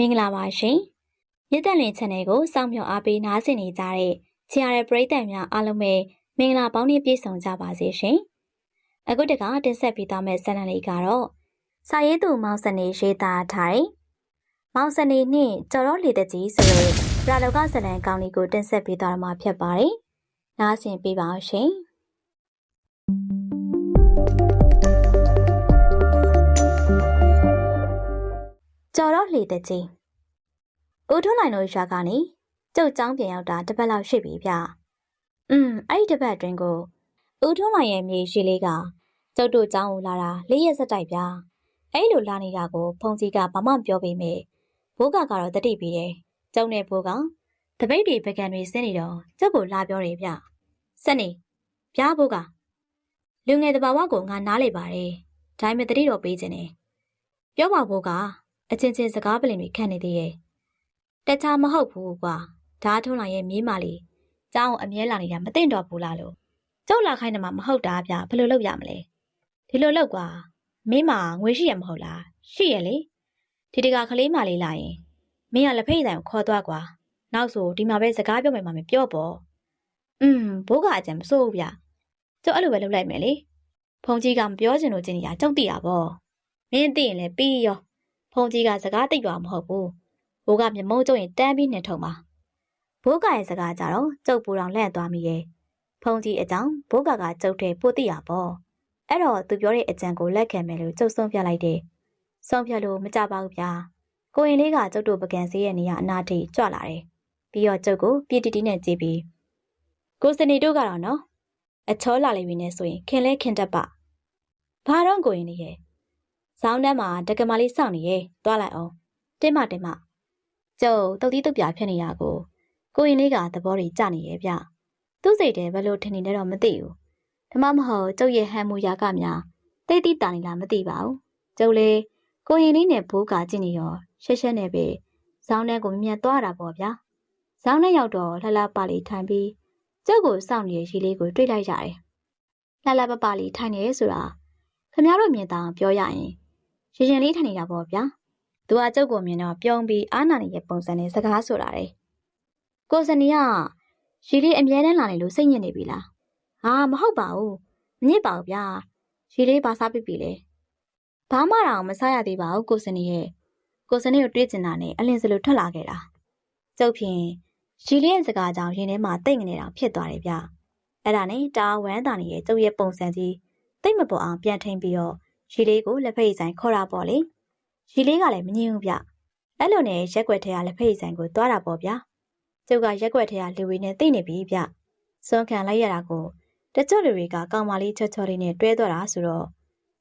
မင်္ဂလာပါရှင်မြစ်တက်လင် channel ကိုစောင့်မျှော်အားပေးနားဆင်နေကြတဲ့ချီရတဲ့ပရိသတ်များအားလုံးပဲမင်္ဂလာပေါင်းနဲ့ပြည့်စုံကြပါစေရှင်အခုတကတင်ဆက်ပေးသွားမယ့်ဇာတ်လမ်းလေးကတော့စာရေးသူမောင်စနေရေးသားထားတဲ့မောင်စနေနှင့်ကျော်တော်လေတကြီးဆိုတဲ့ရာလောကဇာတ်လမ်းကောင်းလေးကိုတင်ဆက်ပေးသွားမှာဖြစ်ပါတယ်နားဆင်ပေးပါအောင်ရှင် ကျော်တော့လေတဲ့ကြီးဦးထွန်းနိုင်တို့ရွာကနေကျုပ်ចောင်းပြန်ရောက်တာတစ်ပတ်လောက်ရှိပြီဗျ။อืมအဲ့ဒီတစ်ပတ်အတွင်းကိုဦးထွန်းနိုင်ရဲ့မြေရှိလေးကကျုပ်တို့ចောင်းကိုလာတာလေးရက်စက်တိုက်ဗျာ။အဲ့လိုလာနေတာကိုဖုန်ကြီးကဘာမှပြောပေမဲ့ဘိုးကကတော့တတိပြီးတယ်။ကျုံနဲ့ဘိုးကတပိတ်တွေပကံတွေဆင်းနေတော့ကျုပ်ကိုလာပြောတယ်ဗျ။စက်နေဗျာဘိုးကလူငယ်တဘာဝကိုငါနားလေပါတယ်။ဒါပေမဲ့တတိတော့ပေးခြင်းနဲ့ပြောပါဘိုးက အချင်းချင်းစကားပလင်တွေခံနေသေးရဲ့တခြားမဟုတ်ဘူးကွာဓာထုံးလာရဲ့မြေးမလေးကျောင်းအမြဲလာနေတာမသိတော့ဘူးလားလို့ကျုပ်လာခိုင်းတယ်မှာမဟုတ်တာဗျဘယ်လိုလုပ်ရမလဲဒီလိုလုပ်ကွာမင်းမငွေရှိရမဟုတ်လားရှိရလေဒီတကကလေးမလေးလာရင်မင်းကလက်ဖိတ်ဆိုင်ကိုခေါ်သွားကွာနောက်ဆိုဒီမှာပဲစကားပြောမယ်မှာမပြောပေါ့อืมဘိုးကအကြံမစိုးဘူးဗျကျုပ်အဲ့လိုပဲလုပ်လိုက်မယ်လေဖုန်ကြီးကမပြောချင်လို့ကျင်နေတာကျုပ်သိတာပေါ့မင်းသိရင်လည်းပြီးရော ဖုန်ကြီးကစကားတိတ်ရွာမဟုတ်ဘူးဘိုးကမျက်မုံးကျုံရင်တန်းပြီးနေထုံပါဘိုးကရဲ့စကားကြတော့ကျုပ်ပူတော်လန့်သွားမိရဲ့ဖုန်ကြီးအကြောင်းဘိုးကကကျုပ်တဲ့ပို့သိရပေါ့အဲ့တော့သူပြောတဲ့အကြံကိုလက်ခံမယ်လို့ကျုပ်ဆုံးဖြတ်လိုက်တယ်ဆုံးဖြတ်လို့မကြပါဘူးဗျာကိုရင်လေးကကျုပ်တို့ပကံစေးရဲ့နေရာအနာထိကြွလာတယ်ပြီးတော့ကျုပ်ကိုပြစ်တီတီနဲ့ကြည့်ပြီးကိုစနေတို့ကတော့နော်အချောလာလိမ့်ပြီနဲ့ဆိုရင်ခင်လဲခင်တတ်ပါဘာတော့ကိုရင်လေးရဲ့ ဇောင်းတန်းမှာတက္ကမလေးစောင့်နေရဲ့သွားလိုက်အောင်တင်းမတင်းမကျုပ်တုတ်တီးတုတ်ပြဖြစ်နေရကိုကိုရင်လေးကသဘောတွေကြနေရဲ့ဗျသူ့စိတ်ထဲဘယ်လိုထင်နေလဲတော့မသိဘူးဓမ္မမဟုတ်ကျုပ်ရဲ့ဟန်မူရာကများတိတ်တိတာနေလားမသိပါဘူးကျုပ်လေကိုရင်လေးနဲ့ဘိုးကကြည့်နေရောရှက်ရှက်နေပဲဇောင်းတန်းကိုမြင်သွားတာပေါ့ဗျာဇောင်းနဲ့ရောက်တော့လှလှပလေးထိုင်ပြီးကျုပ်ကိုစောင့်နေတဲ့ရီလေးကိုတွေ့လိုက်ရတယ်လှလှပပလေးထိုင်နေဆိုတာခမရတို့မြင်တာပြောရရင် ရင်ရင်လေးထိုင်နေတာပေါ့ဗျာ။သူကကျုပ်ကိုမြင်တော့ပြုံးပြီးအာနာနေတဲ့ပုံစံနဲ့စကားဆိုတာတယ်။ကိုစနီကရီလေးအမြဲတမ်းလာနေလို့စိတ်ညစ်နေပြီလား။ဟာမဟုတ်ပါဘူး။မညစ်ပါဘူးဗျာ။ရီလေးဘာစားပြပြီလဲ။ဘာမှတော့မစားရသေးပါဘူးကိုစနီရဲ့။ကိုစနီကိုတွေးကျင်တာနဲ့အလင်းစလိုထွက်လာခဲ့တာ။ကျုပ်ဖြင့်ရီလေးရဲ့စကားကြောင့်ရင်ထဲမှာတိတ်ငနေတာဖြစ်သွားတယ်ဗျ။အဲ့ဒါနဲ့တာဝမ်းတာနေတဲ့ကျုပ်ရဲ့ပုံစံကြီးတိတ်မပေါ်အောင်ပြန်ထိန်ပြီးတော့ ရီလေးကိုလက်ဖက်ဆိုင်ခေါ်တာပေါ့လေရီလေးကလည်းမငြင်းဘူးဗျအဲ့လိုနဲ့ရက်ွက်ထဲကလက်ဖက်ဆိုင်ကိုသွားတာပေါ့ဗျာကျုပ်ကရက်ွက်ထဲကလူဝေနဲ့သိနေပြီဗျစွန့်ခံလိုက်ရတာကိုတချို့လူတွေကကောင်မလေးချော့ချော့လေးနဲ့တွဲသွားတာဆိုတော့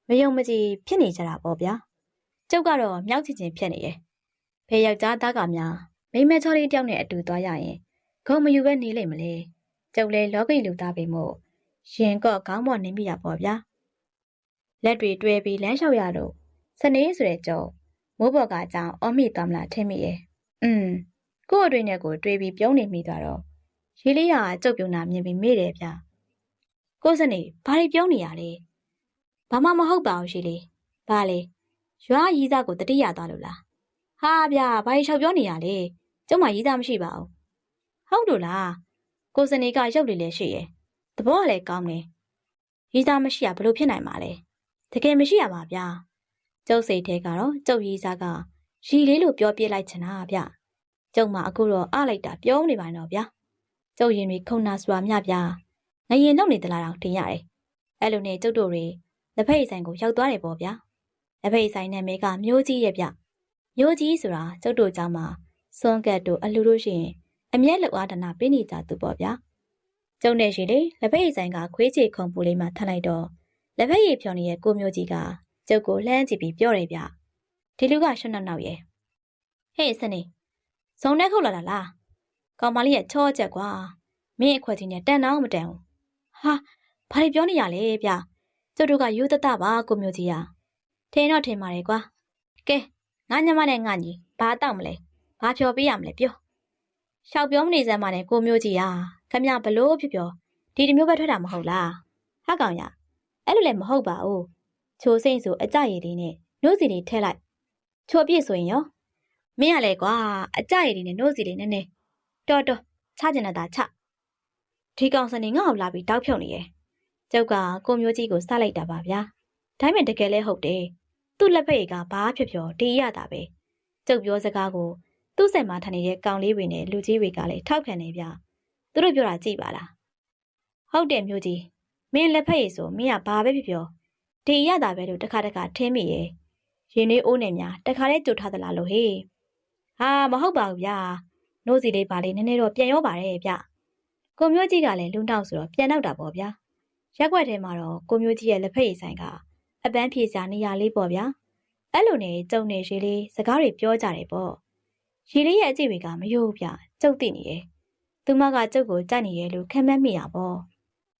မယုံမကြည်ဖြစ်နေကြတာပေါ့ဗျာကျုပ်ကတော့မြောက်ချင်ချင်ဖြစ်နေတယ်ဖေယောက်ျားသားကများမိမချော်လေးတယောက်နဲ့အတူသွားရရင်ဂုံမယူပဲနေလိမ့်မလဲကျုပ်လဲလောကိလူသားပဲမို့ရင်ကော့ခေါင်းပေါ်နေမိတာပေါ့ဗျာ လက်တွေတွဲပြီးလမ်းလျှောက်ရတော့စနေဆိုတဲ့ကြောမိုးပေါ်ကအကြောင်းအော်မိသွားမလားထင်မိရဲ့။อืมကို့အတွင်းနဲ့ကိုတွေးပြီးပြုံးနေမိသွားတော့ရေးလေးရကျုပ်ပြုံးတာမြင်ပြီးမေ့တယ်ဗျ။ကို့စနေဘာတွေပြုံးနေရလဲ။ဘာမှမဟုတ်ပါဘူးရှိလေး။ဘာလဲ။ရွာရီးသားကိုတတိယသွားလို့လား။ဟာဗျာဘာတွေလျှောက်ပြောနေရလဲ။ကျုံမရီးသားမရှိပါဘူး။ဟုတ်လို့လား။ကိုစနေကရုပ်လေးလည်းရှိရဲ့။သဘောကလည်းကောင်းတယ်။ရီးသားမရှိရဘလို့ဖြစ်နိုင်မှာလဲ။ တကယ်မရှိရပါဗျာ။ကျုပ်စိတ်ထဲကတော့ကျုပ်ရီးစားကရီလေးလို့ပြောပြလိုက်ချင်တာဗျ။ကျုပ်မှအခုတော့အလိုက်တာပြောနေပါတော့ဗျာ။ကျုပ်ရင်တွေခုံနာစွာမြဗျာ။ငရင်တော့နေသလားတော့တင်ရတယ်။အဲ့လိုနဲ့ကျုပ်တို့တွေလက်ဖက်ဆိုင်ကိုရောက်သွားတယ်ပေါ့ဗျာ။လက်ဖက်ဆိုင်နာမည်ကမျိုးကြီးရဲ့ဗျ။မျိုးကြီးဆိုတာကျုပ်တို့เจ้าမှာစွန်ကတ်တို့အလူတို့ရှိရင်အမျက်လောက်အားဒနာပေးနေကြသူပေါ့ဗျာ။ကျုံနဲ့ရှိလေလက်ဖက်ဆိုင်ကခွေးချေခုံပူလေးမှထပ်လိုက်တော့ လက်ဖက်ရည်ဖြောင်းနေတဲ့ကိုမျိုးကြီးကကျုပ်ကိုလှမ်းကြည့်ပြီးပြောတယ်ဗျဒီလူကရှွတ်နောက်နောက်ရဲ့ဟေ့စနေဇုံနဲ့ခုတ်လာလားကောင်မလေးရဲ့ချောချက်ကွာမင်းအခွက်ကြီးနဲ့တန်တော့မတန်ဘူးဟာဘာတွေပြောနေရလဲဗျကျုပ်တို့ကယူတတပါကိုမျိုးကြီးရထင်တော့ထင်ပါတယ်ကွာကဲငါညမနဲ့ငါညီဘာတောက်မလဲဘာဖြော်ပေးရမလဲပြောရှောက်ပြောမနေစမ်းပါနဲ့ကိုမျိုးကြီးရခမရဘလို့ဖြစ်ပြောဒီတမျိုးပဲထွက်တာမဟုတ်လားဟာကောင်ရ အဲ့လိုလည်းမဟုတ်ပါဘူးချိုစိမ့်ဆိုအကြရည်လေးနဲ့နှုတ်စီလေးထဲလိုက်ချိုပြည့်ဆိုရင်ရောမမင်းကလည်းကွာအကြရည်တွေနဲ့နှိုးစီတွေနဲ့နဲ့တော်တော်ချကျင်တာချဒီကောင်စနေငါ့ကိုလာပြီးတောက်ဖြုတ်နေရဲ့ကျုပ်ကကိုမျိုးကြီးကိုစလိုက်တာပါဗျာဒါပေမဲ့တကယ်လဲဟုတ်တယ်သူ့လက်ဖက်ရည်ကဘာဖြစ်ဖြစ်ဒီရတာပဲကျုပ်ပြောစကားကိုသူ့စိတ်မှာထိုင်နေတဲ့ကောင်လေးတွေနဲ့လူကြီးတွေကလည်းထောက်ခံနေဗျာသူတို့ပြောတာကြည့်ပါလားဟုတ်တယ်မျိုးကြီး မင်းလက်ဖက်ရည်ဆိုမင်းကဘာပဲဖြစ်ဖြစ်ဒီရတာပဲလို့တခါတခါထင်းမိရဲ့ရင်လေးအိုးနေများတခါလဲကြိုထားသလားလို့ဟေးဟာမဟုတ်ပါဘူးဗျာနိုးစီလေးပါလေးနည်းနည်းတော့ပြန်ရောပါတယ်ဗျကိုမျိုးကြီးကလည်းလုံတောက်ဆိုတော့ပြန်တော့တာပေါ့ဗျာရက်ွက်ထဲမှာတော့ကိုမျိုးကြီးရဲ့လက်ဖက်ရည်ဆိုင်ကအပန်းဖြေစာနေရာလေးပေါ့ဗျာအဲ့လိုနဲ့ကြုံနေရှိလေးစကားတွေပြောကြတယ်ပေါ့ရီလေးရဲ့အကြည့်တွေကမယိုးဗျကျုပ်သိနေတယ်သူမကကျုပ်ကိုကြိုက်နေရဲ့လို့ခံမမိတာပေါ့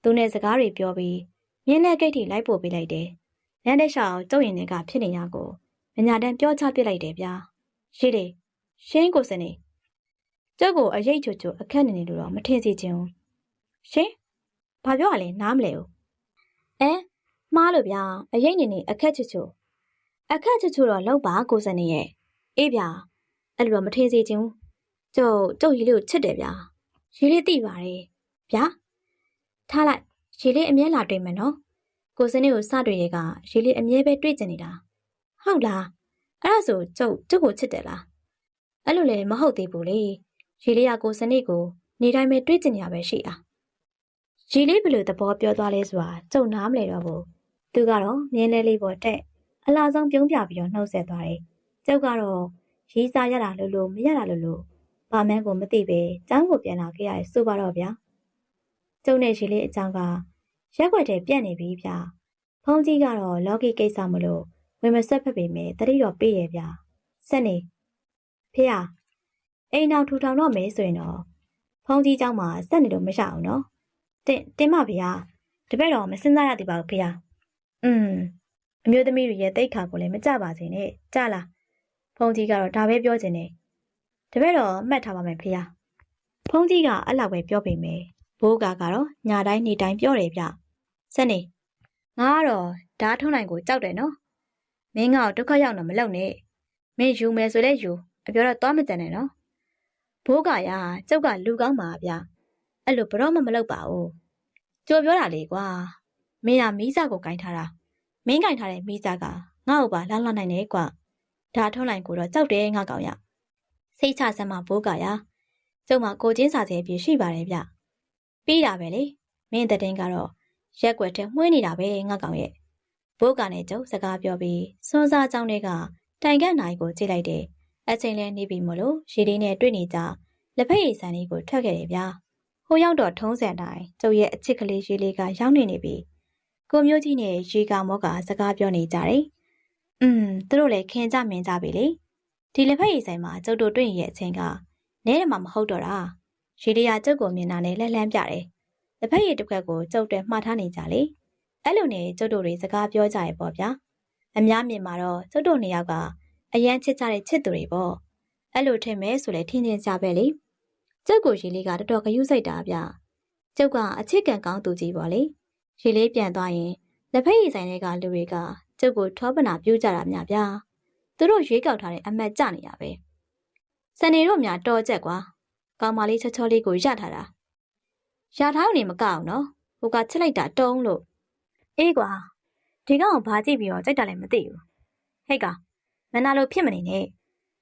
သူနဲ့စကားတွေပြောပြီးမြင်းလက်ဂိတ်ထိလိုက်ပို့ပေးလိုက်တယ်လမ်းတဲ့ရှောင်းကျုပ်ရင်တွေကဖြစ်နေရကိုမညာတန်းပြောချပြလိုက်တယ်ဗျာရှိတယ်ရှင်းကိုစနေကျုပ်ကိုအရေးချွတ်ချွတ်အခက်နေနေလို့တော့မထင်စီခြင်းဘူးရှင်ဘာပြောရလဲနားမလဲဘူးအဲမှားလို့ဗျာအရေးနေနေအခက်ချွတ်ချွတ်အခက်ချွတ်ချွတ်တော့လောက်ပါကိုစနေရဲ့အေးဗျာအဲ့လိုတော့မထင်စီခြင်းဘူးကျုပ်ကျုပ်ရီလေးကိုချစ်တယ်ဗျာရီလေးသိပါတယ်ဗျာ ထားလိုက်ရီလေးအမြဲလာတွေ့မယ်နော်ကိုစနေကိုစတွေ့ရဲ့ကရီလေးအမြဲပဲတွေ့ကျင်နေတာဟုတ်လားအဲ့ဒါဆိုကျုပ်ကျုပ်ကိုချစ်တယ်လားအဲ့လိုလည်းမဟုတ်သေးဘူးလေရီလေးကကိုစနေကိုနေတိုင်းပဲတွေ့ကျင်ရပဲရှိတာရီလေးဘယ်လိုသဘောပြောသွားလဲဆိုတာကျုံနားမလဲတော့ဘူးသူကတော့မြင်းလေးလေးပေါ်တက်အလားဆုံးပြုံးပြပြီးတော့နှုတ်ဆက်သွားတယ်ကျုပ်ကတော့ရေးစားရတာလို့လို့မရတာလို့လို့ဘာမှန်းကိုမသိပဲចောင်းကိုပြန်လာခဲ့ရတယ်ဆိုပါတော့ဗျာ ကျုံနဲ့ရီလေးအကြောင်းကရက်ွက်တဲ့ပြက်နေပြီဗျာဖုန်းကြီးကတော့လော်ဂီကိစ္စမလို့ဝင်မဆက်ဖက်ပေမဲ့တတိတော့ပေးရဲ့ဗျာဆက်နေဖေဟာအိမ်အောင်ထူထောင်တော့မယ်ဆိုရင်တော့ဖုန်းကြီးเจ้าမှာဆက်နေလို့မရအောင်နော်တင်တင်မဖေဟာတပည့်တော်မစင်စားရသေးပါဘူးဖေဟာอืมအမျိုးသမီးတွေရဲ့တိတ်ခါကိုလည်းမကြပါစေနဲ့ကြလားဖုန်းကြီးကတော့ဒါပဲပြောချင်တယ်တပည့်တော်မှတ်ထားပါမယ်ဖေဟာဖုန်းကြီးကအဲ့လောက်ပဲပြောပေမယ် ဘိုးကကတော့ညာတိုင်းနေတိုင်းပြောတယ်ဗျဆက်နေငါကတော့ဓာတ်ထုံးနိုင်ကိုကြောက်တယ်နော်မင်းကတော့ဒုက္ခရောက်တော့မလုပ်နဲ့မင်းယူမယ်ဆိုလဲယူအပြောတော့သွားမကြနဲ့နော်ဘိုးကရကျုပ်ကလူကောင်းပါဗျအဲ့လိုဘရောမမလုပ်ပါဘူးကြိုပြောတာလေကွာမင်းကမီးစာကိုကင်ထားတာမင်းကင်ထားတဲ့မီးစာကငါ့ကိုပါလောင်းလောင်းနိုင်တယ်ကွာဒါထုံးနိုင်ကိုတော့ကြောက်တယ်ငါကောင်ရစိတ်ချစမ်းမဘိုးကရကျုပ်မကိုချင်းစာစေပြရှိပါတယ်ဗျ ပြီးတာပဲလေမင်းတဲ့တင်ကတော့ရက်ွက်ထဲမှွေးနေတာပဲငါကောင်ရဲ့ဘိုးကနဲ့ကျုပ်စကားပြောပြီးစွန်းစားကြောင်းတွေကတိုင်ကန့်နိုင်ကိုကြည့်လိုက်တယ်အချိန်လဲနေပြီမလို့ရေလေးနဲ့တွေ့နေကြလက်ဖက်ရည်ဆန်လေးကိုထွက်ခဲ့တယ်ဗျာဟိုရောက်တော့ထုံးစံတိုင်းကျုပ်ရဲ့အချစ်ကလေးရေလေးကရောက်နေနေပြီကိုမျိုးကြီးနဲ့ရေကမောကစကားပြောနေကြတယ်อืมသူတို့လည်းခင်ကြမင်ကြပြီလေဒီလက်ဖက်ရည်ဆိုင်မှာကျုပ်တို့တွေ့ရတဲ့အချိန်ကနဲတယ်မှမဟုတ်တော့တာ ရေလေးကကျုပ်ကိုမြင်တာနဲ့လှမ်းလှမ်းပြတယ်လက်ဖက်ရည်တစ်ခွက်ကိုကျုပ်တွေမှားထားနေကြလေအဲ့လိုနဲ့ကျုပ်တို့တွေစကားပြောကြရပေါ့ဗျာအများမြင်မှာတော့ကျုပ်တို့နှစ်ယောက်ကအရန်ချစ်ကြတဲ့ချစ်သူတွေပေါ့အဲ့လိုထင်မဲဆိုလဲထင်ချင်းကြပဲလေကျုပ်ကိုရေလေးကတော်တော်ဂယုစိတ်တာဗျကျုပ်ကအချစ်ကန်ကောင်းသူကြီးပေါ့လေရေလေးပြန်သွားရင်လက်ဖက်ရည်ဆိုင်တွေကလူတွေကကျုပ်ကိုထောပနာပြူးကြတာများဗျာသူတို့ရွေးကောက်ထားတဲ့အမတ်ကြနေရပဲစနေတို့များတော်ကြက်ကွာ ကောင်မလေးချောချောလေးကိုရထားတာရထားနေမကအောင်နော်ဟိုကချစ်လိုက်တာတုံးလို့အေးကွာဒီကောင်ဘာကြည့်ပြီးတော့ကြိုက်တာလည်းမသိဘူးဟဲ့ကောင်မနာလို့ဖြစ်မနေနဲ့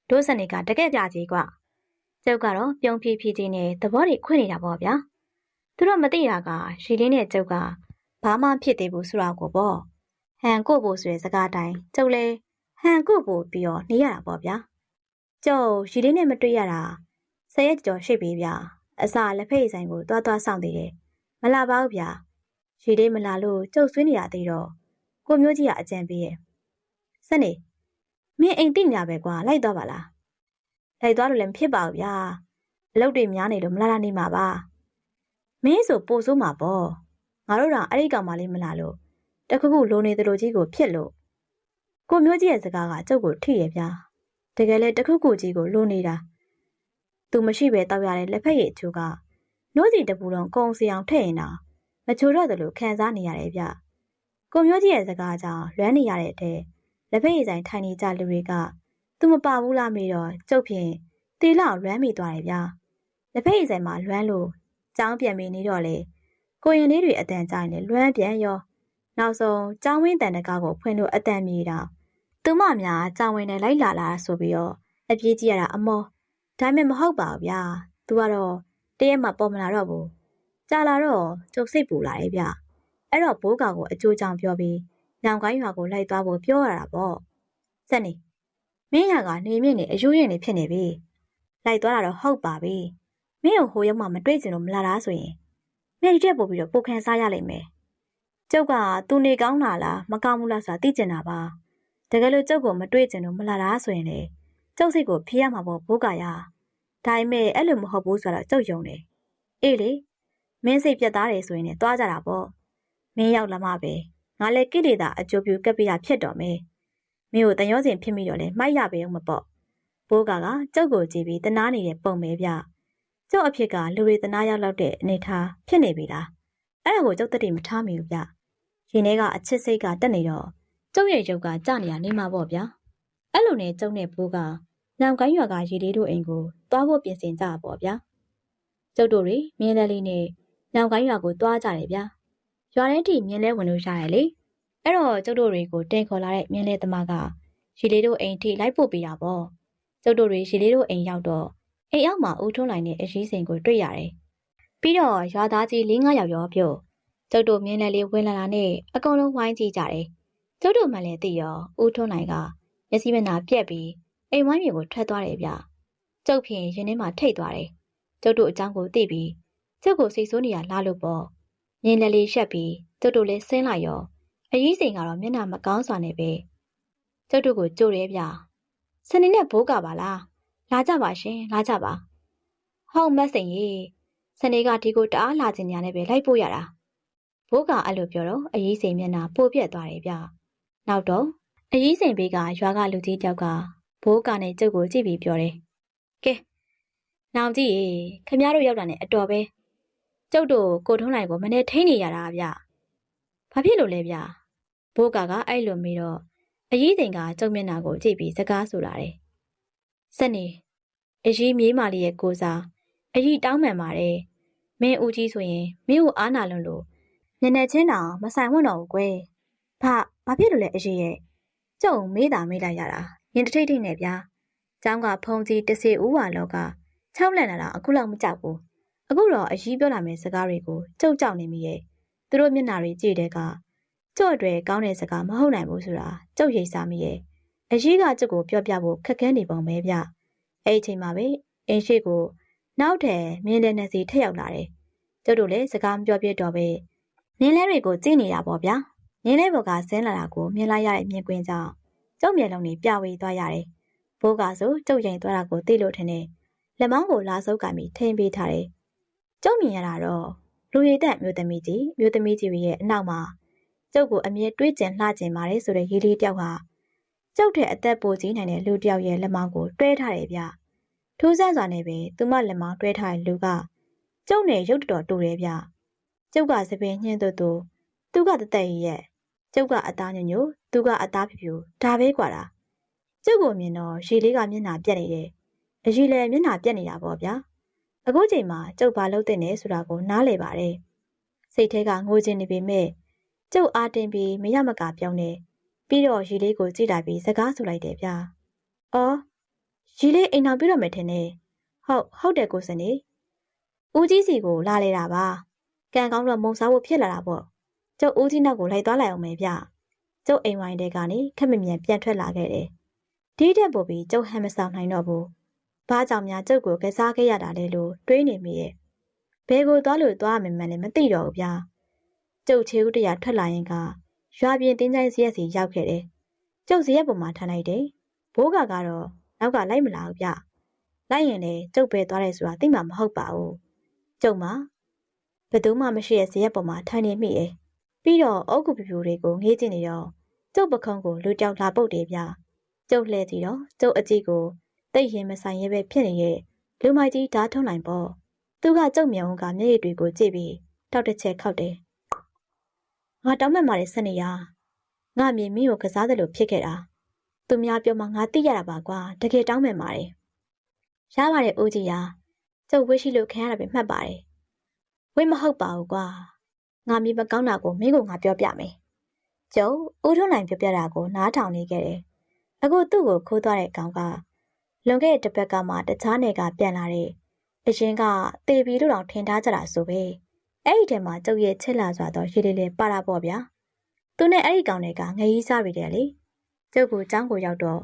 ဒိုးစနေကတကက်ကြကြီးကွကျုပ်ကတော့ပြုံးဖြည်းဖြည်းချင်းနဲ့သဘောတွေခွင့်နေတာပေါ့ဗျာသူတို့မသိတာကရှီလင်းနဲ့ကျုပ်ကဘာမှဖြစ်သေးဘူးဆိုတာကိုပေါ့ဟန်ကိုဖို့ဆိုတဲ့စကားတိုင်းကျုပ်လဲဟန်ကိုဖို့ပြီးတော့နေရတာပေါ့ဗျာကျုပ်ရှီလင်းနဲ့မတွေ့ရတာ ဆယ်ရက်ကျော်ရှိပြီဗျာအစာလက်ဖက်ဆိုင်ကိုတွားတွားဆောင်သေးတယ်မလာပါဘူးဗျာရှီလေးမလာလို့ကျုပ်ဆွေးနေရသေးတော့ကိုမျိုးကြီးကအကြံပေးရဲ့စနေမင်းအိမ်တိညာပဲကွာလိုက်သွားပါလားလိုက်သွားလို့လည်းမဖြစ်ပါဘူးဗျာအလုပ်တွေများနေလို့မလာလာနေမှာပါမင်းဆိုပို့ဆိုးမှာပေါ့ငါတို့တော့အဲ့ဒီကောင်မလေးမလာလို့တခုခုလိုနေသလိုကြီးကိုဖြစ်လို့ကိုမျိုးကြီးရဲ့စကားကကျုပ်ကိုထိရဲ့ဗျာတကယ်လဲတခုခုကြီးကိုလိုနေတာ သူမရှိပဲတောက်ရတဲ့လက်ဖက်ရည်အချို့ကနှိုးစီတပူလုံးကုံစီအောင်ထည့်ရင်တော့မချိုတော့သလိုခံစားနေရတယ်ဗျကိုမျိုးကြီးရဲ့စကားကြောင့်လွမ်းနေရတဲ့အထက်လက်ဖက်ရည်ဆိုင်ထိုင်နေကြလူတွေကသူမပါဘူးလားမေးတော့ကျုပ်ဖြင့်တီလောက်လွမ်းမိသွားတယ်ဗျာလက်ဖက်ရည်ဆိုင်မှာလွမ်းလို့ကြောင်းပြန်မိနေတော့လေကိုရင်လေးတွေအတန်ကြိုင်လေလွမ်းပြန်ရောနောက်ဆုံးကြောင်းဝင်းတန်တကားကိုဖွင့်လို့အတန်မြေတာသူမများကြောင်းဝင်းနဲ့လိုက်လာလာဆိုပြီးတော့အပြေးကြည့်ရတာအမော ဒါမဲ့မဟုတ်ပါဘူးဗျာသူကတော့တရက်မှပေါ်မလာတော့ဘူးကြာလာတော့ကျုပ်စိတ်ပူလာတယ်ဗျအဲ့တော့ဘိုးကောင်ကိုအကျိုးကြောင့်ပြောပြီးညောင်ကိုင်းရွာကိုလိုက်သွားဖို့ပြောရတာပေါ့စက်နေမင်းရကနေမြင့်နေအယူရင်နေဖြစ်နေပြီလိုက်သွားတာတော့ဟုတ်ပါပြီမင်းကိုဟိုရောက်မှမတွေ့ကျင်လို့မလာတာဆိုရင်မင်းတက်ပို့ပြီးတော့ပုတ်ခန်းစားရလိမ့်မယ်ကျုပ်ကသူနေကောင်းတာလားမကောင်းဘူးလားဆိုတာသိကျင်တာပါတကယ်လို့ကျုပ်ကိုမတွေ့ကျင်လို့မလာတာဆိုရင်လေ ကျုပ်စိတ်ကိုဖေးရမှာပေါ့ဘိုးကရဒါပေမဲ့အဲ့လိုမဟုတ်ဘူးဆိုတော့ကျုပ်ယုံတယ်အေးလေမင်းစိတ်ပြတ်သားတယ်ဆိုရင်လည်းသွားကြတာပေါ့မင်းရောက်လာမှပဲငါလည်းကိလေသာအကျိုးပြုကပ်ပြရဖြစ်တော်မယ်မင်းကိုတန်ရောစင်ဖြစ်မိတော့လဲမိုက်ရပေအောင်မပေါ့ဘိုးကကကျုပ်ကိုကြည့်ပြီးတနာနေတဲ့ပုံပဲဗျကျုပ်အဖြစ်ကလူတွေတနာရောက်လောက်တဲ့အနေထားဖြစ်နေပြီလားအဲ့ဒါကိုကျုပ်တတိမထားမိဘူးဗျရင်ထဲကအချစ်စိတ်ကတက်နေတော့ကျုပ်ရဲ့ရုပ်ကကြနေရနေမှာပေါ့ဗျာ အဲ့လိုနဲ့ကျုပ်နဲ့ဘိုးကနောင်ကိုင်းရွာကရေလေးတို့အိမ်ကိုသွားဖို့ပြင်ဆင်ကြပါဗျာကျုပ်တို့တွေမြင်းလဲလေးနဲ့နောင်ကိုင်းရွာကိုသွားကြတယ်ဗျာရွာထဲထိမြင်းလဲဝင်လို့ရတယ်လေအဲ့တော့ကျုပ်တို့တွေကိုတင်ခေါ်လာတဲ့မြင်းလဲသမားကရေလေးတို့အိမ်ထိလိုက်ပို့ပေးတာပေါ့ကျုပ်တို့တွေရေလေးတို့အိမ်ရောက်တော့အိမ်အောက်မှာဦးထုံးလိုက်တဲ့အရေးစိန်ကိုတွေ့ရတယ်ပြီးတော့ရွာသားကြီး၄၅ယောက်ရောပြုတ်ကျုပ်တို့မြင်းလဲလေးဝင်လာတာနဲ့အကုန်လုံးဝိုင်းကြည့်ကြတယ်ကျုပ်တို့မှလည်းသိရောဦးထုံးလိုက်က မျက်စိမျက်နှာပြက်ပြီးအိမ်ဝိုင်းမြေကိုထွက်သွားတယ်ဗျကျုပ်ဖြင့်ရင်ထဲမှာထိတ်သွားတယ်ကျုပ်တို့အကြောင်းကိုသိပြီးကျုပ်ကိုစိတ်ဆိုးနေရလားလို့ပေါ့မြင်းလက်လေးရှက်ပြီးကျုပ်တို့လည်းဆင်းလိုက်ရောအရေးစိန်ကတော့မျက်နှာမကောင်းစွာနဲ့ပဲကျုပ်တို့ကိုကြိုတယ်ဗျစနေနဲ့ဘိုးကပါလားလာကြပါရှင်လာကြပါဟောင်းမစိန်ရေစနေကဒီကိုတအားလာခြင်းညာနဲ့ပဲလိုက်ပို့ရတာဘိုးကအဲ့လိုပြောတော့အရေးစိန်မျက်နှာပိုပြက်သွားတယ်ဗျနောက်တော့ အရေးစိန်ဘေးကရွာကလူကြီးတယောက်ကဘိုးကနဲ့ကျုပ်ကိုကြည့်ပြီးပြောတယ်။ကဲနောင်ကြီးရေခမရတို့ရောက်တာနဲ့အတော်ပဲကျုပ်တို့ကိုထုံးနိုင်ကိုမနေ့ထိန်းနေရတာဗျ။ဘာဖြစ်လို့လဲဗျ။ဘိုးကကအဲ့လိုမေးတော့အရေးစိန်ကကျုပ်မျက်နှာကိုကြည့်ပြီးစကားဆိုလာတယ်။စက်နေအရေးမြေးမာလေးရဲ့ကိုစားအရေးတောင်းမှန်ပါတယ်။မင်းဦးကြီးဆိုရင်မင်းကိုအားနာလွန်းလို့နည်းနည်းချင်းတောင်မဆိုင်ဝတ်တော့ဘူးကွယ်။ဘာဘာဖြစ်လို့လဲအရေးရဲ့ ကျုံမေးတာမေးလိုက်ရတာရင်တထိတ်ထိတ်နဲ့ဗျာ။ကျောင်းကဖုံကြီးတစေဦးဝါလောက၆လက်လာတာအခုလောက်မကြောက်ဘူး။အခုတော့အကြီးပြောလာမယ့်စကားတွေကိုကြုတ်ကြောက်နေမိရဲ့။သူတို့မျက်နှာတွေကြည့်တဲ့ကကြော့တွေကောင်းတဲ့စကားမဟုတ်နိုင်ဘူးဆိုတာကြုတ်ရိပ်စားမိရဲ့။အကြီးကကျုပ်ကိုပြောပြဖို့ခက်ခဲနေပုံပဲဗျ။အဲ့ဒီအချိန်မှာပဲအင်းရှိကိုနောက်ထပ်မြင်းတဲ့နှစ်စီထက်ရောက်လာတယ်။ကျုပ်တို့လည်းစကားမပြောပြတော့ပဲနင်းလဲတွေကိုကြည့်နေတာပေါ့ဗျာ။ နင်းလဲဘောကဆင်းလာတာကိုမြင်လိုက်ရတဲ့မြင်ကွင်းကြောင့်ကျုပ်မျက်လုံးတွေပြဝေသွားရတယ်။ဘိုးကဆိုကျုပ်ရင်သွားတာကိုသိလို့ထင်တယ်။လက်မောင်းကိုလာဆုပ်ကင်ပြီးထိန်ပေးထားတယ်။ကျုပ်မြင်ရတာတော့လူရည်သက်မျိုးသမီးကြီးမျိုးသမီးကြီးရဲ့အနောက်မှာကျုပ်ကိုအမြဲတွေးကြံလှကြင်ပါတယ်ဆိုတဲ့ရေးလေးတယောက်ဟာကျုပ်တဲ့အသက်ပိုကြီးနိုင်တဲ့လူတယောက်ရဲ့လက်မောင်းကိုတွဲထားတယ်ဗျ။ထူးဆန်းစွာနဲ့ပဲသူမလက်မောင်းတွဲထားတဲ့လူကကျုပ်နဲ့ရုပ်တော်တူတယ်ဗျ။ကျုပ်ကသပင်ညှင်းသွသူသူကတသက်ရဲ့ ကျုပ်ကအသားညညို့သူကအသားဖြူဖြူဒါပဲกว่าတာကျုပ်ကိုမြင်တော့ရေလေးကမျက်နှာပြက်နေတယ်အကြီးလည်းမျက်နှာပြက်နေတာပေါ့ဗျာအခုချိန်မှာကျုပ်ဘာလုပ်တဲ့လဲဆိုတာကိုနားလည်ပါတယ်စိတ်ထဲကငိုချင်နေပေမဲ့ကျုပ်အားတင်ပြီးမရမကပြောင်းနေပြီးတော့ရေလေးကိုကြည့်လိုက်ပြီးစကားဆိုလိုက်တယ်ဗျာအော်ရေလေးအိမ်အောင်ပြတော့မယ်ထင်တယ်ဟုတ်ဟုတ်တယ်ကိုစနေဦးကြီးစီကိုလာလေတာပါကံကောင်းတော့မုံစားဖို့ဖြစ်လာတာပေါ့ ကျုပ်ဦးကြီးနောက်ကိုလိုက်သွားလိုက်အောင်မယ်ဗျကျုပ်အိမ်ဝိုင်းတဲကနေခက်မမြန်ပြန်ထွက်လာခဲ့တယ်ဒီတက်ပို့ပြီးကျုပ်ဟန်မဆောင်နိုင်တော့ဘူးဘာကြောင့်များကျုပ်ကိုကစားခဲ့ရတာလဲလို့တွေးနေမိရဲ့ဘဲကိုသွားလို့သွားမယ်မှန်းလည်းမသိတော့ဘူးဗျာကျုပ်ချေဦးတရထွက်လာရင်ကရွာပြင်တင်းချိုင်းစီရက်စီရောက်ခဲ့တယ်ကျုပ်စီရက်ပေါ်မှာထားလိုက်တယ်ဘိုးကကတော့နောက်ကလိုက်မလာဘူးဗျလိုက်ရင်လည်းကျုပ်ပဲသွားတယ်ဆိုတာသိမှမဟုတ်ပါဘူးကျုပ်မှဘယ်သူမှမရှိတဲ့ဇရက်ပေါ်မှာထိုင်နေမိရဲ့ ပြီးတော့အုတ်ကူပြပြတွေကိုငေးကျင်နေတော့ကျုပ်ပခုံးကိုလူတောက်လာပုတ်တယ်ဗျကျုပ်လှဲကြည့်တော့ကျုပ်အကြည့်ကိုတိတ်ရင်မဆိုင်ရဲပဲဖြစ်နေရဲ့လူမိုက်ကြီးဓာတ်ထုံနိုင်ပေါ့သူကကျုပ်မြောင်ကမျက်ရည်တွေကိုကြည့်ပြီးတောက်တစ်ချက်ခောက်တယ်ငါတောင်းမှတ်မာတဲ့စနေရငါမြင်မင်းကိုကစားတယ်လို့ဖြစ်ခဲ့တာသူများပြောမှငါသိရတာပါကွာတကယ်တောင်းပန်ပါတယ်ရပါတယ်ဦးကြီးရာကျုပ်ဝစ်ရှိလို့ခံရတာပဲမှတ်ပါတယ်ဝစ်မဟုတ်ပါဘူးကွာ ငါမြေမကောင်းတာကိုမင်းကငါပြောပြမယ်ကျုပ်ဦးထွန်းနိုင်ပြောပြတာကိုနားထောင်နေခဲ့တယ်အခုသူ့ကိုခိုးသွားတဲ့ကောင်ကလွန်ခဲ့တဲ့တစ်ပတ်ကမှတခြားနယ်ကပြန်လာတဲ့အရင်ကတေပီတို့တောင်ထင်ထားကြတာဆိုပဲအဲ့ဒီထဲမှာကျုပ်ရဲ့ချစ်လာစွာတော့ရေလေးလေးပါတာပေါ့ဗျာသူနဲ့အဲ့ဒီကောင်တွေကငရီးစားပြီတယ်လေကျုပ်ကိုចောင်းကိုရောက်တော့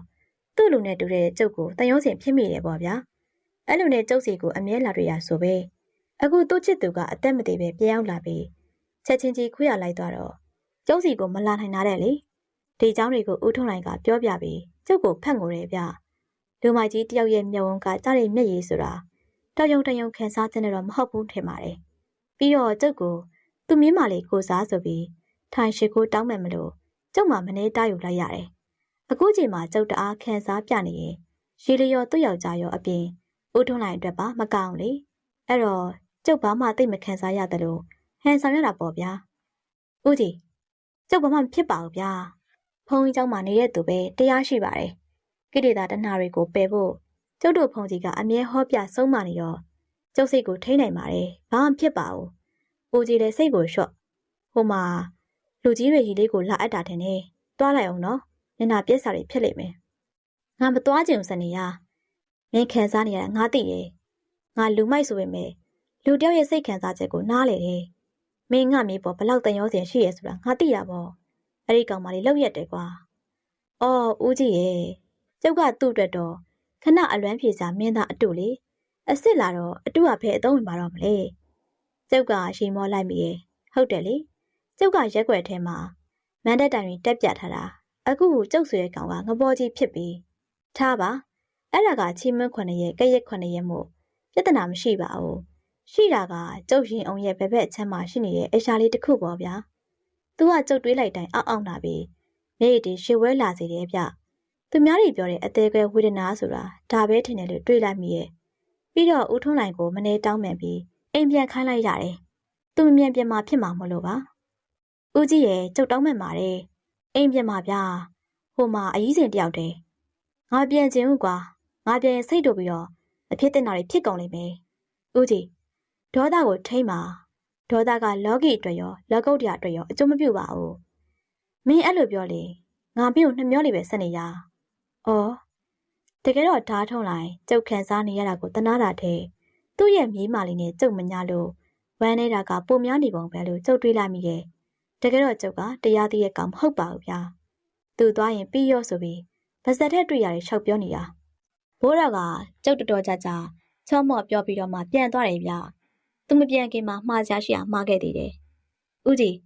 သူ့လူနဲ့တူတဲ့ကျုပ်ကိုတယုံစင်ဖြစ်မိတယ်ပေါ့ဗျာအဲ့လိုနဲ့ကျုပ်စီကိုအမြဲလာတွေ့ရဆိုပဲအခုသူ့ချစ်သူကအသက်မသေးပဲပြန်ရောက်လာပြီး ချက်ချင်းကြီးခွေရလိုက်သွားတော့ကျုပ်စီကိုမလာနိုင်တာတဲ့လေဒီเจ้าတွေကိုဦးထုံးလိုက်ကပြောပြပြီးကျုပ်ကိုဖတ်ငိုတယ်ဗျလူမိုက်ကြီးတယောက်ရဲ့မျက်ဝန်းကကြားတဲ့မျက်ရည်ဆိုတာတောက်ယုံတယုံခန်းစားတဲ့တော့မဟုတ်ဘူးထင်ပါတယ်ပြီးတော့ကျုပ်ကိုသူ့မြင်းမာလေးကိုစားဆိုပြီးထိုင်ရှိကိုတောင်းမှန်မလို့ကျုပ်မှမနေတားယူလိုက်ရတယ်အခုချိန်မှာကျုပ်တအားခန်းစားပြနေရင်ရေလျော်သူ့ယောက်ျားရောအပြင်ဦးထုံးလိုက်အတွက်ပါမကောင်းလေအဲ့တော့ကျုပ်ဘာမှသိမခံစားရတယ်လို့ ဟန်ဆောင်ရတာပေါ့ဗျာဦးကြီးကျုပ်ဘာမှမဖြစ်ပါဘူးဗျာဖုန်းကြီးเจ้าမှာနေတဲ့သူပဲတရားရှိပါတယ်ကိရိတာတဏှာတွေကိုပယ်ဖို့ကျုပ်တို့ဖုန်ကြီးကအမြဲဟောပြဆုံးမနေတော့ကျုပ်စိတ်ကိုထိနိုင်ပါတယ်ဘာမှဖြစ်ပါဘူးဦးကြီးလည်းစိတ်ကိုလျှော့ဟိုမှာလူကြီးတွေကြီးလေးကိုလာအပ်တာတယ်နေတွားလိုက်အောင်နော်မျက်နှာပြက်စာတွေဖြစ်လိမ့်မယ်ငါမတွားချင်စနေရမင်းခံစားနေရတာငါသိတယ်ငါလူမိုက်ဆိုပေမဲ့လူတယောက်ရဲ့စိတ်ခံစားချက်ကိုနားလေတယ် မင်းငါမြေပေါ်ဘလောက်တန်ရောစင်ရှိရဲဆိုတာငါသိတာပေါ့အဲ့ဒီကောင်မလေးလောက်ရက်တယ်ကွာအော်ဦးကြီးရဲ့ကျုပ်ကသူ့အတွက်တော့ခဏအလွမ်းဖြေစာမင်းသားအတုလေအစ်စ်လာတော့အတုကဖဲအသုံးဝင်ပါတော့မလဲကျုပ်ကရှိမောလိုက်မိရဲ့ဟုတ်တယ်လေကျုပ်ကရက်ွက်ထဲမှာမန်တက်တိုင်တွေတက်ပြထားတာအခုကျုပ်ဆိုတဲ့ကောင်ကငပေါ်ကြီးဖြစ်ပြီးထားပါအဲ့ဒါကချီမွန်းခွနဲ့ရဲ့ကရက်ခွနဲ့ရဲ့မို့ပြဿနာမရှိပါဘူး ရှိတာကကျုပ်ရင်အောင်ရဲ့ဘက်ဘက်အချမ်းမှာရှိနေတဲ့အရှာလေးတစ်ခုပေါ့ဗျာသူကကျုပ်တွေးလိုက်တိုင်းအောက်အောက်လာပြီးမျက်ရည်တွေရှေဝဲလာစေတယ်ဗျသူများတွေပြောတဲ့အသေးကွဲဝေဒနာဆိုတာဒါပဲထင်တယ်လို့တွေးလိုက်မိရဲ့ပြီးတော့ဦးထွန်းနိုင်ကိုမနေတောင်းပန်ပြီးအိမ်ပြန်ခိုင်းလိုက်ရတယ်သူမမြန်ပြန်มาဖြစ်မှာမလို့ပါဦးကြီးရဲ့ကျုပ်တောင်းပန်ပါတယ်အိမ်ပြန်มาဗျာဟိုမှာအကြီးစင်တယောက်တည်းငါပြန်ခြင်းဦးကွာငါပြန်ရင်စိတ်တို့ပြီးတော့အဖြစ်တင်တာတွေဖြစ်ကုန်လိမ့်မယ်ဦးကြီး ဒေါသကိုထိမ့်ပါဒေါသကလောကီအတွက်ရောလောကုတ်တရားအတွက်ရောအကျိုးမပြုပါဘူးမင်းအဲ့လိုပြောလေငါမင်းကိုနှမျောလေးပဲဆက်နေရအော်တကယ်တော့ဓားထုံလိုက်ကျုပ်ခံစားနေရတာကိုတနာတာတဲ့သူ့ရဲ့မြေးမာလေးနဲ့ကျုပ်မညာလို့ဝမ်းနေတာကပုံများနေပုံပဲလို့ကျုပ်တွေးလိုက်မိရဲ့တကယ်တော့ကျုပ်ကတရားသိရဲ့ကောင်မဟုတ်ပါဘူးဗျာသူသွားရင်ပြီးရောဆိုပြီးဗဇက်ထက်တွေ့ရတယ်ရှောက်ပြောနေတာဘိုးတော်ကကျုပ်တော်တော်ကြာကြာချောမော့ပြောပြီးတော့မှပြန်သွားတယ်ဗျာ သူမပြန်ခင်မှာမှားကြရှိအောင်မှားခဲ့သေးတယ်ဦးကြီး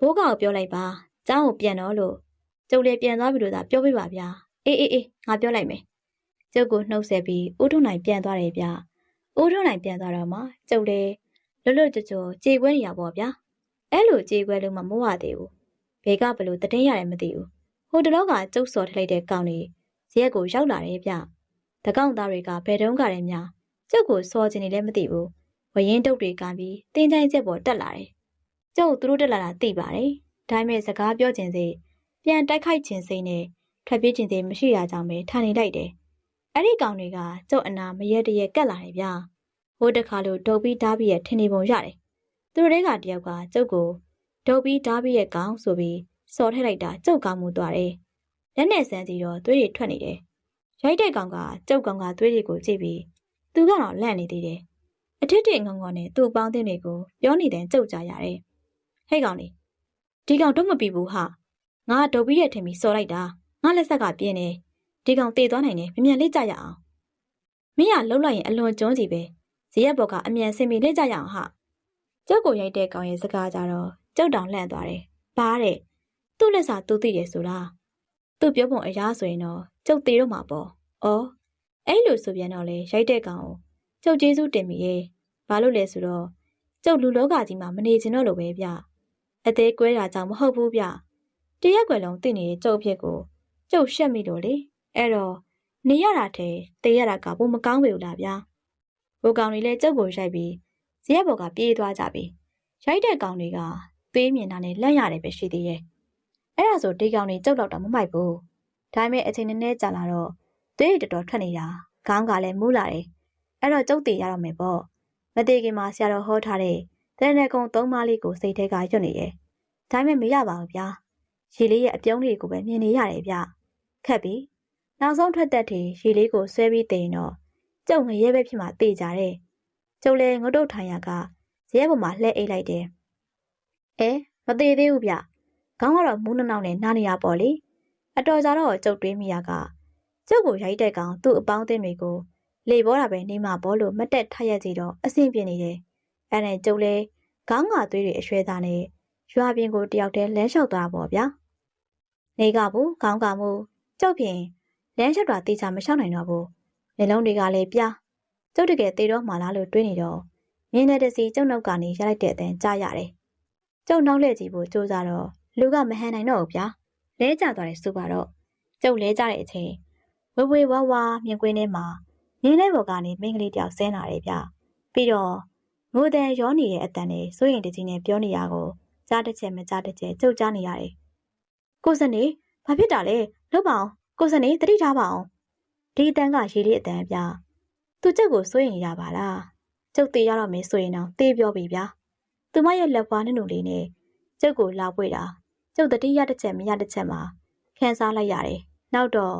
ဘိုးကောင်ပြောလိုက်ပါကျောင်းကိုပြန်တော့လို့ကျုပ်လည်းပြန်သွားပြီလို့သာပြောပြပါဗျာအေးအေးအေးငါပြောလိုက်မယ်ကျုပ်ကိုနှုတ်ဆက်ပြီးဦးထုံနိုင်ပြန်သွားတယ်ဗျဦးထုံနိုင်ပြန်သွားတော့မှကျုပ်လည်းလွတ်လွတ်ကြကြကြေခွဲနေရပါဗျာအဲ့လိုကြေခွဲလို့မှမဝသေးဘူးဘေကဘလို့တတင်းရတယ်မသိဘူးဟိုတလောကကျုပ်စော်ထလိုက်တဲ့ကောင်လေးဇရက်ကိုရောက်လာတယ်ဗျတကောင်သားတွေကဘယ်တုန်းကတည်းများကျုပ်ကိုစော်ချင်နေလည်းမသိဘူး ဝရင်တုတ်တွေကပြီးတင်းချိုင်းချက်ပေါ်တက်လာတယ်ကျုပ်သူတို့တက်လာတာသိပါတယ်ဒါပေမဲ့စကားပြောခြင်းစိပြန်တိုက်ခိုက်ခြင်းစိနဲ့ထွက်ပြေးခြင်းစိမရှိရကြောင်းပဲထားနေလိုက်တယ်အဲ့ဒီကောင်တွေကကျုပ်အနာမရက်တရက်ကတ်လာတယ်ဗျာဟိုတခါလို့ဒုတ်ပြီးဓာပြီးရဲ့ထင်နေပုံရတယ်သူတို့တွေကတယောက်ကကျုပ်ကိုဒုတ်ပြီးဓာပြီးရဲ့ကောင်ဆိုပြီးစော်ထည့်လိုက်တာကျုပ်ကောင်းမှုသွားတယ်လက်နဲ့ဆန်းစီတော့သွေးတွေထွက်နေတယ်ရိုက်တဲ့ကောင်ကကျုပ်ကောင်ကသွေးတွေကိုကြည့်ပြီးသူကတော့လန့်နေသေးတယ် အထစ်တင်ငေါငေါနဲ့သူ့အပေါင်းအသင်းတွေကိုပြောနေတဲ့ကြောက်ကြရတယ်။ဟဲ့ကောင်လေးဒီကောင်တော့မပြီးဘူးဟာငါဒုတ်ပြီးရထင်ပြီးစော်လိုက်တာငါလက်ဆက်ကပြင်းနေဒီကောင်တေသွားနိုင်တယ်မမြန်လက်ကြရအောင်မင်းကလှုပ်လိုက်ရင်အလွန်ကျွန်းစီပဲဇရက်ဘော်ကအမြန်ဆင်ပြီးလက်ကြရအောင်ဟာကြောက်ကိုရိုက်တဲ့ကောင်ရဲ့စကားကြတော့ကြောက်တောင်လှန့်သွားတယ်ဘာတဲ့သူ့လက်စာသူသိတယ်ဆိုလားသူ့ပြောပုံအရာဆိုရင်တော့ကြောက်သေးတော့မှာပေါ့ဩအဲ့လိုဆိုပြန်တော့လေရိုက်တဲ့ကောင်ကိုကျုပ်ကျေးဇူးတင်မိရဲ့ ဘာလို့လဲဆိုတော့ကျုပ်လူလောကကြီးမှာမနေချင်တော့လို့ပဲဗျ။အသေးကွဲတာကြောင့်မဟုတ်ဘူးဗျ။တရက်ွယ်လုံးသိနေတဲ့ကျုပ်ဖြစ်ကိုကျုပ်ရှက်မိလို့လေ။အဲ့တော့နေရတာထဲတေးရတာကဘုံမကောင်းပေဘူးလားဗျာ။ဘိုးကောင်တွေလည်းကျုပ်ကိုရိုက်ပြီးဇရက်ဘော်ကပြေးသွားကြပြီ။ရိုက်တဲ့ကောင်တွေကသွေးမြင်တာနဲ့လက်ရတယ်ပဲရှိသေးရဲ့။အဲ့ဒါဆိုဒီကောင်တွေကျုပ်တော့တော့မမိုက်ဘူးဒါပေမဲ့အချိန်နည်းနည်းကြာလာတော့သွေးတော်တော်ထွက်နေတာခေါင်းကလည်းမူးလာတယ်အဲ့တော့ကျုပ်တည်ရတော့မယ်ပေါ့ မသေးခင်မှာဆရာတော်ဟောထားတဲ့တရဏဂုံသုံးပါးလေးကိုစိတ်ထဲကရွတ်နေတယ်ဒါပေမဲ့မရပါဘူးဗျာရေလေးရဲ့အပြုံးလေးကိုပဲမြင်နေရတယ်ဗျခက်ပြီနောက်ဆုံးထွက်သက်ထည်ရေလေးကိုဆွဲပြီးတင်တော့ကျုပ်ငရဲပဲဖြစ်မှတေးကြတယ်ကျုပ်လည်းငုတ်တုတ်ထိုင်ရကရဲပေါ်မှာလှဲအိတ်လိုက်တယ်အဲမသေးသေးဘူးဗျခေါင်းကတော့မူးနှောင်းနဲ့နားနေရပေါ့လေအတော်ကြာတော့ကျုပ်တွေးမိရကကျုပ်ကိုရိုက်တဲ့ကောင်သူ့အပေါင်းအသင်းတွေကို လေပေါ်တာပဲနေမှာပေါ့လို့မတက်ထရက်ကြည့်တော့အဆင်ပြေနေတယ်အဲ့ဒါကျုပ်လည်းခေါင်းငါသွေးတွေအရွှဲသားနဲ့ရွာပြင်ကိုတယောက်တည်းလမ်းလျှောက်သွားပေါ့ဗျာနေကဘူးခေါင်းကမှုကျုပ်ဖြင့်လမ်းလျှောက်တာတေချာမလျှောက်နိုင်တော့ဘူးမျက်လုံးတွေကလည်းပြားကျုပ်တကယ်သေတော့မှလားလို့တွေးနေတော့မြင်းတဲ့တစီကျုံနောက်ကနေရလိုက်တဲ့အတန်ကြားရတယ်ကျုံနောက်လှည့်ကြည့်ဖို့ကြိုးစားတော့လူကမဟန်နိုင်တော့ဘူးဗျာလဲကျသွားတယ်ဆိုပါတော့ကျုပ်လဲကျတဲ့အချိန်ဝေဝေဝါဝါမြင်ကွင်းထဲမှာ မြင်းတဲ့ဘော်ကနေမိန်းကလေးတယောက်ဆင်းလာတယ်ဗျပြီးတော့ငိုတဲ့ရောနေတဲ့အတန်နဲ့စိုးရင်တကြီးနဲ့ပြောနေရကိုကြားတစ်ချက်မကြားတစ်ချက်ကြုတ်ကြားနေရတယ်ကိုစနေဘာဖြစ်တာလဲလုပ်ပါအောင်ကိုစနေတတိထားပါအောင်ဒီအတန်ကရေလေးအတန်ဗျသူကျုပ်ကိုစိုးရင်နေရပါလားကျုပ်သေးရတော့မယ်ဆိုရင်တော့သေးပြောပြီဗျာသူမရဲ့လက်ပွားနှုတ်လေးနဲ့ကျုပ်ကိုလာပွေတာကျုပ်တတိယတစ်ချက်မရတစ်ချက်မှာခန်းစားလိုက်ရတယ်နောက်တော့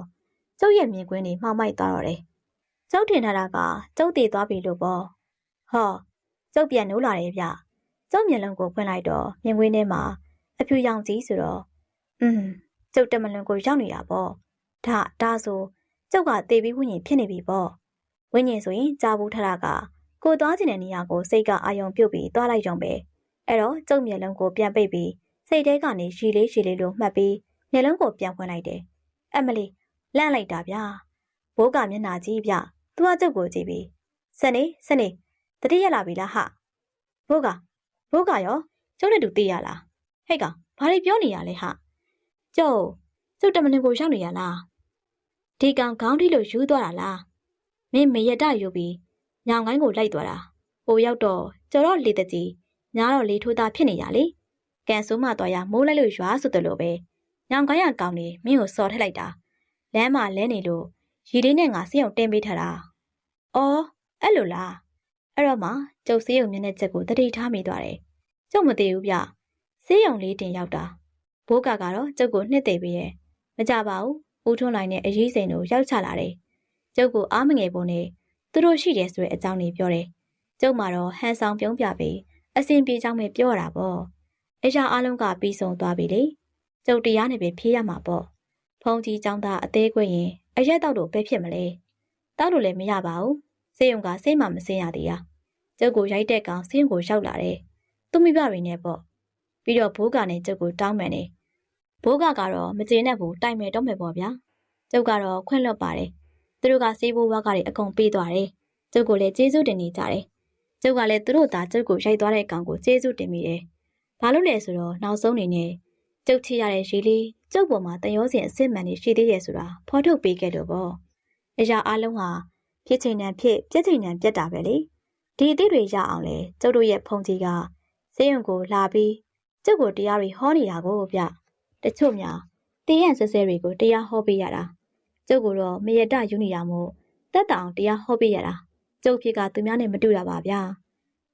ကျုပ်ရဲ့မြင်ကွင်းတွေမှောက်မိုက်သွားတော့တယ် ကျုပ်ထင်ထားတာကကျုပ်တည်သွားပြီလို့ပေါ့ဟောကျုပ်ပြန်နိုးလာတယ်ဗျကျုပ်မျက်လုံးကိုဖွင့်လိုက်တော့မြင်ကွင်းထဲမှာအဖြူရောင်ကြီးဆိုတော့อืมကျုပ်တမလွန်ကိုရောက်နေတာပေါ့ဒါဒါဆိုကျုပ်ကတေပြီးဝိညာဉ်ဖြစ်နေပြီပေါ့ဝိညာဉ်ဆိုရင်ကြာဘူးထတာကကိုသွားချင်တဲ့နေရာကိုစိတ်ကအာယုံပြုတ်ပြီးသွားလိုက်ကြုံပဲအဲ့တော့ကျုပ်မျက်လုံးကိုပြန်ပိတ်ပြီးစိတ်ထဲကနေရှည်လေးရှည်လေးလိုမှတ်ပြီးမျက်လုံးကိုပြန်ဖွင့်လိုက်တယ်အမလီလန့်လိုက်တာဗျာဘိုးကမျက်နာကြီးဗျ သူကကျုပ်ကိုကြည့်ပြီးစနေစနေတတိရလာပြီလားဟဘိုးကဘိုးကရောကျုပ်နဲ့တူသိရလားဟဲ့ကောင်ဘာတွေပြောနေရလဲဟကျုပ်ကျုပ်တမလင်ကိုရောက်နေရလားဒီကောင်ခေါင်းထိလို့ယူသွားတာလားမင်းမရတယူပြီးညောင်ကိုင်းကိုလိုက်သွားတာပိုရောက်တော့ကျော်တော့လေတကြီးညားတော့လေထိုးသားဖြစ်နေရလေကန်ဆိုးမသွားရမိုးလိုက်လို့ရွာဆိုတယ်လို့ပဲညောင်ကိုင်းရကောင်နေမင်းကိုစော်ထက်လိုက်တာလမ်းမှာလဲနေလို့ရီလေးနဲ့ငါစေးအောင်တင်ပေးထားတာ အော်အဲ့လိုလားအဲ့တော့မှကျုပ်စေးုံမျက်နှာချက်ကိုတတိထားမိသွားတယ်ကျုပ်မသေးဘူးဗျစေးုံလေးတင်ရောက်တာဘိုးကကတော့ကျုပ်ကိုနှစ်သိပ်ပြီးရဲ့မကြပါဘူးဦးထွန်းလိုက်နဲ့အရေးစိန်တို့ရောက်ချလာတယ်ကျုပ်ကိုအားမငယ်ပုံနဲ့သူတို့ရှိတယ်ဆိုတဲ့အကြောင်းလေးပြောတယ်ကျုပ်မှာတော့ဟန်ဆောင်ပြုံးပြပြီးအစင်ပြေကြောင်းပဲပြောတာပေါ့အရာအလုံးကပြီးဆုံးသွားပြီလေကျုပ်တရားနဲ့ပဲဖြေးရမှာပေါ့ဖုံကြီးចောင်းသားအသေးခွင့်ရင်အရက်တော့တော့ပဲဖြစ်မလဲ တောက်လို့လည်းမရပါဘူးစေယုံကစိတ်မှမစင်းရသေးတာကျုပ်ကိုရိုက်တဲ့ကောင်ဆင်းကိုရောက်လာတယ်သူမိဘတွေနဲ့ပေါ့ပြီးတော့ဘိုးကနဲ့ကျုပ်ကိုတောင်းပန်တယ်ဘိုးကကတော့မကျေနပ်ဘူးတိုင်မယ်တော့မယ်ပေါ့ဗျာကျုပ်ကတော့ခွင့်လွတ်ပါတယ်သူတို့ကစေးဘိုးဘွားကတွေအကုန်ပေးသွားတယ်ကျုပ်ကိုလည်းကျေးဇူးတင်နေကြတယ်ကျုပ်ကလည်းသူတို့သားကျုပ်ကိုရိုက်သွားတဲ့ကောင်ကိုကျေးဇူးတင်မိတယ်ဘာလို့လဲဆိုတော့နောက်ဆုံးနေနဲ့ကျုပ်ချရတဲ့ရေလေးကျုပ်ပေါ်မှာတရောစင်အစစ်မှန်နေရှိသေးတယ်ဆိုတာဖော်ထုတ်ပေးခဲ့လို့ပေါ့ အရာအလုံးဟာဖြစ်ချိန်တန်ဖြစ်ပြက်ချိန်တန်ပြက်တာပဲလေဒီအသည့်တွေရအောင်လဲကျုပ်တို့ရဲ့ဖုန်ကြီးကစေယုံကိုလာပြီးကျုပ်ကိုတရားတွေဟောနေတာကိုဗျတချို့များတင်းရန်ဆဲဆဲတွေကိုတရားဟောပေးရတာကျုပ်ကတော့မရတယူနေရမို့တက်တောင်တရားဟောပေးရတာကျုပ်ဖြစ်ကသူများနဲ့မတူတာပါဗျာ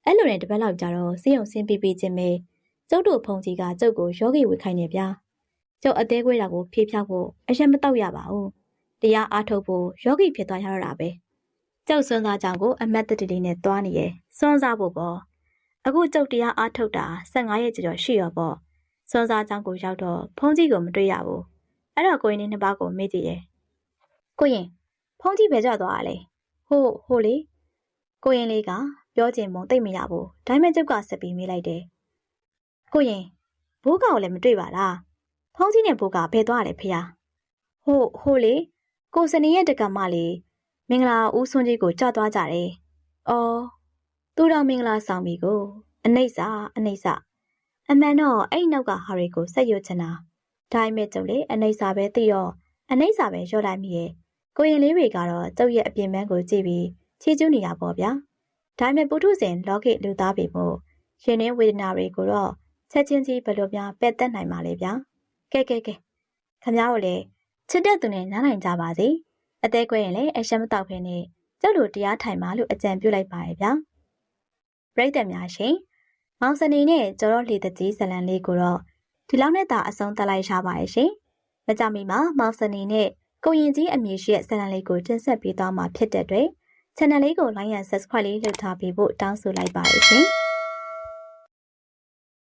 အဲ့လိုနဲ့တပတ်လောက်ကြာတော့စေယုံဆင်းပြီးပြီးချင်းပဲကျုပ်တို့ဖုန်ကြီးကကျုပ်ကိုယောဂီဝေခိုင်းနေဗျာကျုပ်အသေးခွဲတာကိုဖြေးဖြောက်ဖို့အရင်မတော့ရပါဘူး တရားအားထုတ်ဖို့ယောဂီဖြစ်သွားရတော့တာပဲကျုပ်စွန်းသားကြောင့်ကိုအမတ်တတတီနဲ့တွားနေရဲ့စွန်းစားဖို့ပေါ့အခုကျုပ်တရားအားထုတ်တာ15ရက်ကျော်ရှိရောပေါ့စွန်းစားကြောင့်ကိုရောက်တော့ဖုန်ကြီးကိုမတွေ့ရဘူးအဲ့တော့ကိုရင်နှစ်ပါးကိုမေးကြည့်ရဲ့ကိုရင်ဖုန်ကြီးပဲကြသွားတာလေဟိုဟိုလေကိုရင်လေးကပြောချင်ပုံသိမ့်မရဘူးဒါပေမဲ့ကျုပ်ကဆက်ပြီးမေးလိုက်တယ်ကိုရင်ဘိုးကောင်လည်းမတွေ့ပါလားဖုန်းကြီးနဲ့ဘိုးကဘယ်သွားလဲဖေ။ဟိုဟိုလေ ကိုစနေရဲ့တက္ကမလေးမင်္ဂလာဦးစွန်းကြီးကိုကြွသွားကြတယ်။အော်သူတော်မင်္ဂလာဆောင်ပြီကိုအနှိမ့်စာအနှိမ့်စာအမှန်တော့အဲ့နောက်ကဟာရီကိုဆက်ရွချင်တာဒါပေမဲ့ကျုပ်လေအနှိမ့်စာပဲသိတော့အနှိမ့်စာပဲရော့လိုက်မိရဲ့ကိုရင်လေးတွေကတော့ကျုပ်ရဲ့အပြင်ပန်းကိုကြည့်ပြီးချီးကျူးနေတာပေါ့ဗျာဒါပေမဲ့ပုထုဇဉ်လောကိလူသားပေမို့ရှင်နေဝေဒနာတွေကိုတော့ချက်ချင်းကြီးဘယ်လိုများပယ်တက်နိုင်မှာလဲဗျာကဲကဲကဲခမ ्या တို့လည်း ချစ်တဲ့သူနဲ့နားနိုင်ကြပါစေအသေးကွဲရင်လည်းအရှက်မတောက်ဖ ೇನೆ ကျုပ်တို့တရားထိုင်ပါလို့အကြံပြုလိုက်ပါရဲ့ဗျာပြိတ္တများရှင်မောင်စနေနဲ့ကျော်တော့လေတကြီးဇလန်လေးကိုတော့ဒီလောက်နဲ့သာအဆုံးသတ်လိုက်ရှာပါရဲ့ရှင်မကြမီမှာမောင်စနေနဲ့ကိုရင်ကြီးအမည်ရှိတဲ့ဇလန်လေးကိုတင်ဆက်ပေးသွားမှာဖြစ်တဲ့အတွက် channel လေးကို like and subscribe လေးလုပ်ထားပေးဖို့တောင်းဆိုလိုက်ပါရရှင်။